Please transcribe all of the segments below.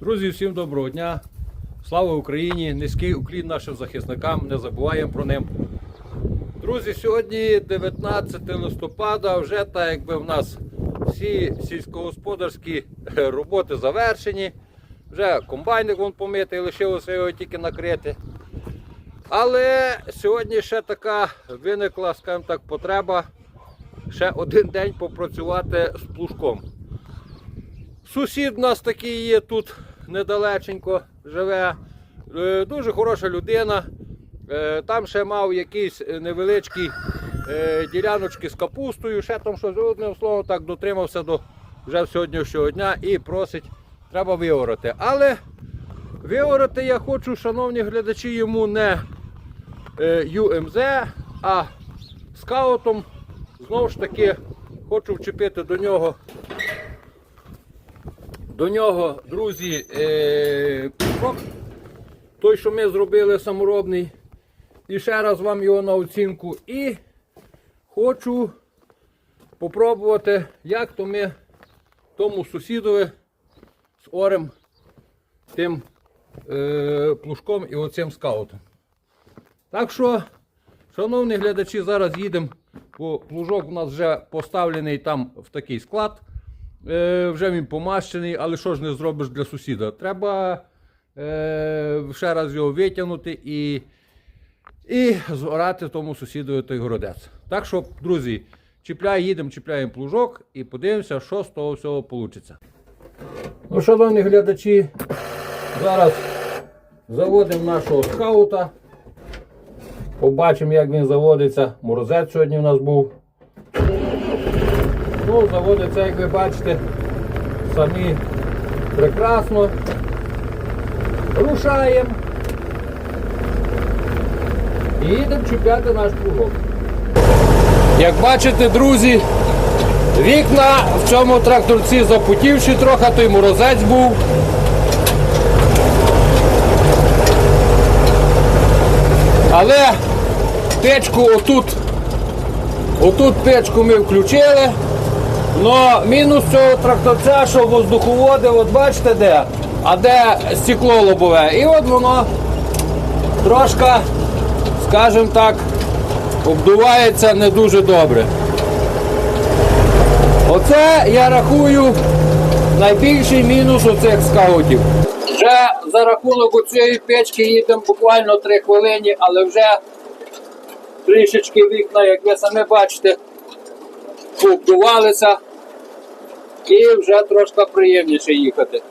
Друзі, всім доброго дня. Слава Україні! Низький уклін нашим захисникам, не забуваємо про ним. Друзі, сьогодні 19 листопада, вже так якби в нас всі сільськогосподарські е, роботи завершені. Вже комбайник вон помитий, лишилося його тільки накрити. Але сьогодні ще така виникла, скажімо так, потреба ще один день попрацювати з плужком. Сусід у нас такий є тут недалеченько живе. Е, Дуже хороша людина. Е, Там ще мав якісь невеличкі е, діляночки з капустою, ще там щось одним словом так дотримався до вже сьогоднішнього дня і просить, треба виорати. Але виорати я хочу, шановні глядачі, йому не ЮМЗ, а скаутом. Знову ж таки, хочу вчепити до нього до нього, друзі, е, пушок, той, що ми зробили саморобний. І ще раз вам його на оцінку. І хочу попробувати, як то ми тому сусідові з орем тим е, плужком і оцим скаутом. Так що, шановні глядачі, зараз їдемо, бо плужок у нас вже поставлений там в такий склад. Е, вже він помащений, але що ж не зробиш для сусіда? Треба е, ще раз його витягнути і, і зорати тому сусідові той городець. Так що, друзі, чіпляй, їдемо, чіпляємо плужок і подивимося, що з того всього вийде. Ну, шановні глядачі, зараз заводимо нашого скаута. Побачимо, як він заводиться. Морозець сьогодні у нас був. Ну, заводиться, як ви бачите, самі прекрасно. Рушаємо. І їдемо чіпляти наш плугок. Як бачите, друзі, вікна в цьому тракторці запутівші трохи, той морозець був. Але печку отут, отут печку ми включили. Но мінус цього тракторця, що воздуховоди, от бачите де, а де стекло лобове. І от воно трошки, скажімо так, обдувається не дуже добре. Оце я рахую найбільший мінус оцих скаутів. Вже за рахунок цієї печки їдемо буквально 3 хвилини, але вже трішечки вікна, як ви самі бачите, пообдувалися і вже трошки приємніше їхати.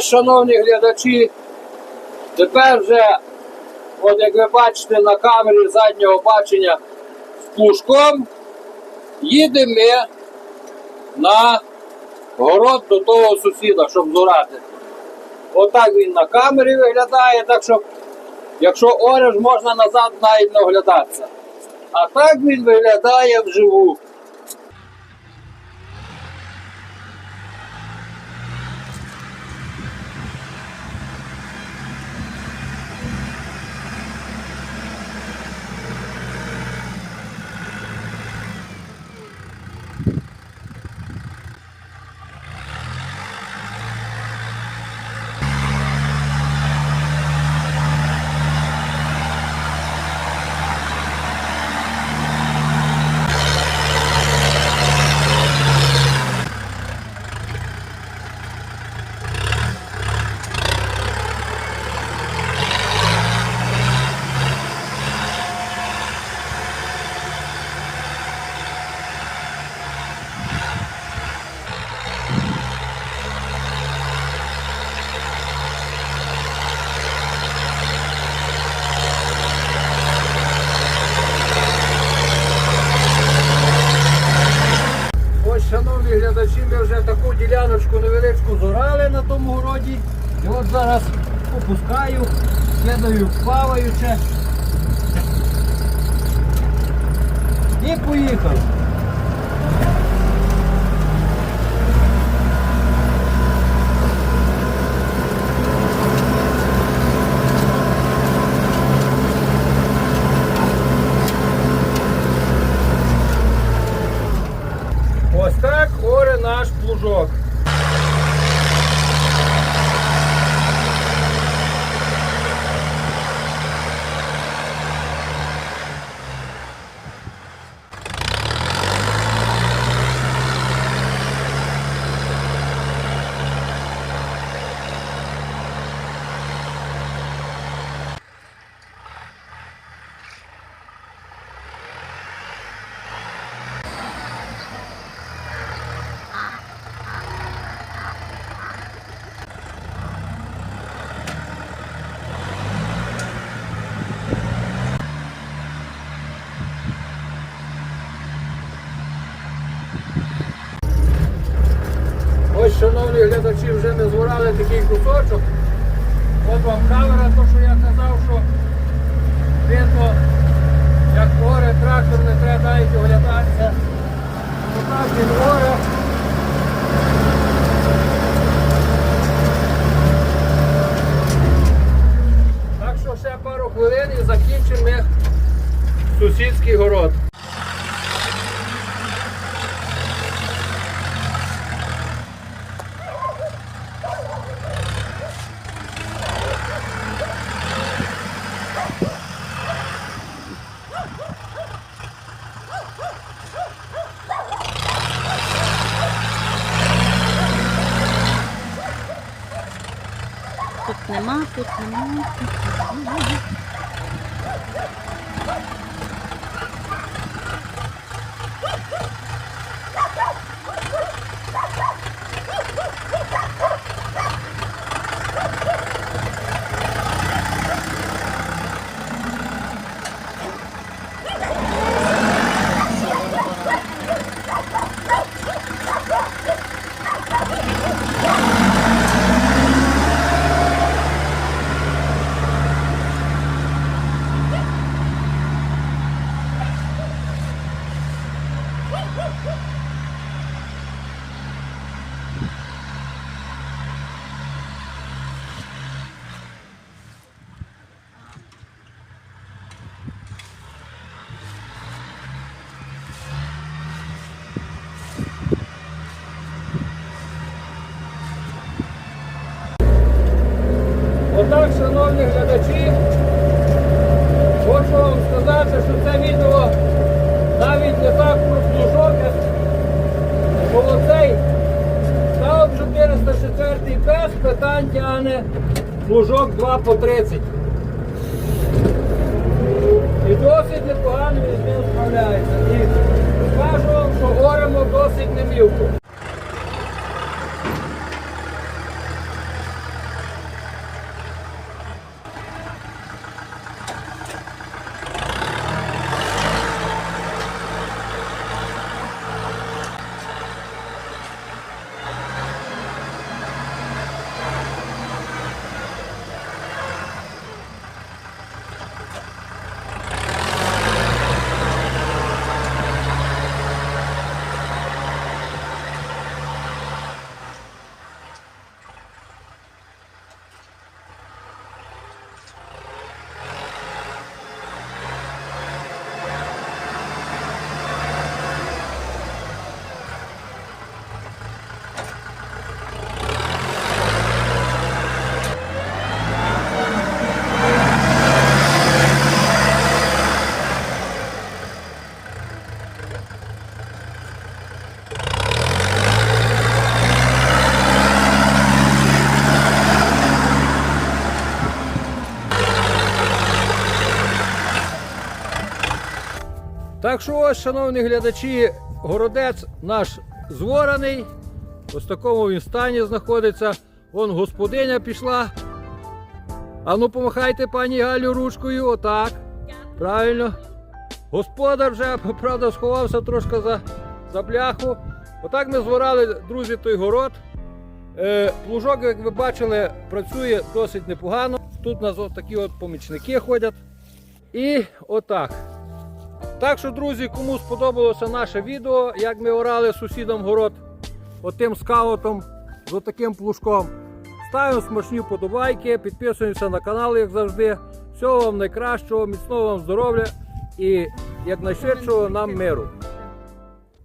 І шановні глядачі, тепер вже, от як ви бачите на камері заднього бачення з плужком, їдемо ми на город до того сусіда, щоб зорати. Отак він на камері виглядає, так що якщо ореш, можна назад навіть не оглядатися. А так він виглядає вживу. Ось, шановні глядачі, ми вже таку діляночку невеличку зорали на тому городі. І от зараз опускаю, кидаю плаваюче. І поїхав. Ось так оре наш плужок. Ось, шановні глядачі, вже не зворали такий кусочок. От вам камера, то що я казав, що видно, як горе трактор не треба навіть оглядатися. Отак він горе. Так що ще пару хвилин і закінчимо ми сусідський город. Нема, тут Отак, шановні глядачі, хочу вам сказати, що це відео навіть не так про плужок, як бо оцей став 404 без питань тягне плужок 2 по 30. І досить непогано він з ним справляється. І скажу вам, що горемо досить немілко. Так що ось, шановні глядачі, городець наш звораний. Ось в такому він стані знаходиться. Вон господиня пішла. А ну помахайте пані Галю ручкою, отак. Правильно. Господар вже, правда, сховався трошки за, за бляху. Отак ми зворали, друзі, той город. Е, плужок, як ви бачили, працює досить непогано. Тут у нас от такі от помічники ходять. І отак. Так що, друзі, кому сподобалося наше відео, як ми орали сусідам город, отим скаутом, з отаким плужком. Ставимо смачні подобайки, підписуємося на канал, як завжди. Всього вам найкращого, міцного вам здоров'я і якнайшвидшого нам миру.